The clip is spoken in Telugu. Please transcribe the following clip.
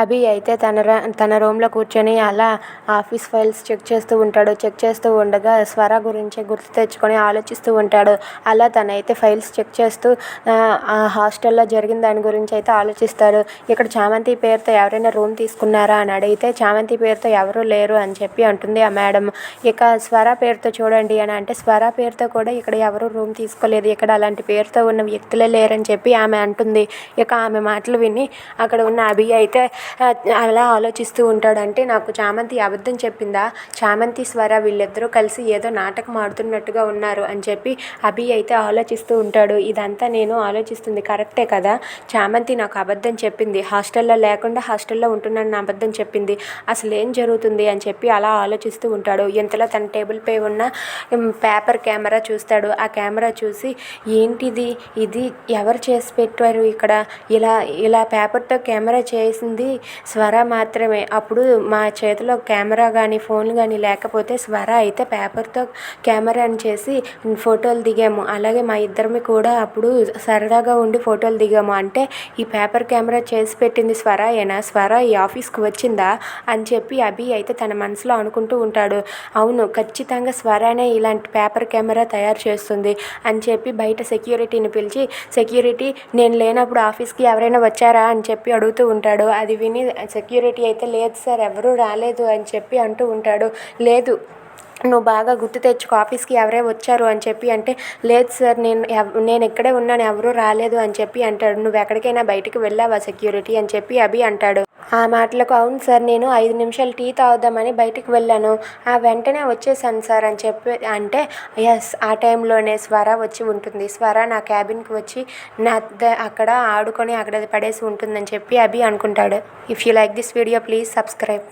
అభి అయితే తన తన రూమ్లో కూర్చొని అలా ఆఫీస్ ఫైల్స్ చెక్ చేస్తూ ఉంటాడు. చెక్ చేస్తూ ఉండగా స్వర గురించి గుర్తు తెచ్చుకొని ఆలోచిస్తూ ఉంటాడు. అలా తనైతే ఫైల్స్ చెక్ చేస్తూ హాస్టల్లో జరిగిన దాని గురించి అయితే ఆలోచిస్తాడు. ఇక్కడ చామంతి పేరుతో ఎవరైనా రూమ్ తీసుకున్నారా అని అడిగితే చామంతి పేరుతో ఎవరూ లేరు అని చెప్పి అంటుంది ఆ మేడం. ఇక స్వర పేరుతో చూడండి అని అంటే స్వర పేరుతో కూడా ఇక్కడ ఎవరు రూమ్ తీసుకోలేదు. ఇక్కడ అలాంటి పేరుతో ఉన్న వ్యక్తులే లేరని చెప్పి ఆమె అంటుంది. ఇక ఆమె మాటలు విని అక్కడ ఉన్న అభి అయితే అలా ఆలోచిస్తూ ఉంటాడు అంటే నాకు చామంతి అబద్ధం చెప్పిందా? చామంతి స్వర వీళ్ళిద్దరూ కలిసి ఏదో నాటకం ఆడుతున్నట్టుగా ఉన్నారు అని చెప్పి అభి అయితే ఆలోచిస్తూ ఉంటాడు. ఇదంతా నేను ఆలోచిస్తుంది. కరెక్టే కదా? చామంతి నాకు అబద్ధం చెప్పింది. హాస్టల్లో లేకుండా హాస్టల్లో ఉంటున్నాను అబద్ధం చెప్పింది. అసలు ఏం జరుగుతుంది అని చెప్పి అలా ఆలోచిస్తూ ఉంటాడు. ఇంతలో తన టేబుల్ పై ఉన్న పేపర్ కెమెరా చూస్తాడు. ఆ కెమెరా చూసి ఏంటిది? ఇది ఎవరు చేసి పెట్టారు ఇక్కడ? ఇలా ఇలా పేపర్తో కెమెరా చేసింది స్వర మాత్రమే. అప్పుడు మా చేతిలో కెమెరా కానీ ఫోన్ కానీ లేకపోతే స్వర అయితే పేపర్తో కెమెరాని చేసి ఫోటోలు దిగాము. అలాగే మా ఇద్దరిమి కూడా అప్పుడు సరదాగా ఉండి ఫోటోలు దిగాము. అంటే ఈ పేపర్ కెమెరా చేసి పెట్టింది స్వర ఏనా? స్వర ఈ ఆఫీస్కి వచ్చిందా? అని చెప్పి అభి అయితే తన మనసులో అనుకుంటూ ఉంటాడు. అవును ఖచ్చితంగా స్వరానే ఇలాంటి పేపర్ కెమెరా తయారు చేస్తుంది అని చెప్పి బయట సెక్యూరిటీని పిలిచి సెక్యూరిటీ నేను లేనప్పుడు ఆఫీస్కి ఎవరైనా వచ్చారా? అని చెప్పి అడుగుతూ ఉంటాడు. అది విని సెక్యూరిటీ అయితే లేదు సార్ ఎవరూ రాలేదు అని చెప్పి అంటూ ఉంటాడు. లేదు నువ్వు బాగా గుర్తు తెచ్చుకో ఆఫీస్కి ఎవరే వచ్చారు అని చెప్పి అంటే లేదు సార్ నేను ఎవ్ నేను ఇక్కడే ఉన్నాను ఎవరూ రాలేదు అని చెప్పి అంటాడు. నువ్వు ఎక్కడికైనా బయటికి వెళ్ళావా సెక్యూరిటీ అని చెప్పి అభి అంటాడు. ఆ మాటలకు అవును సార్ నేను ఐదు నిమిషాలు టీ తాగుదామని బయటికి వెళ్ళాను. ఆ వెంటనే వచ్చేసాను సార్ అని చెప్పి అంటే ఎస్ ఆ టైంలోనే స్వర వచ్చి ఉంటుంది. స్వర నా క్యాబిన్కి వచ్చి నా ద- అక్కడ ఆడుకొని అక్కడ పడేసి ఉంటుందని చెప్పి అభి అనుకుంటాడు. If you like this video please subscribe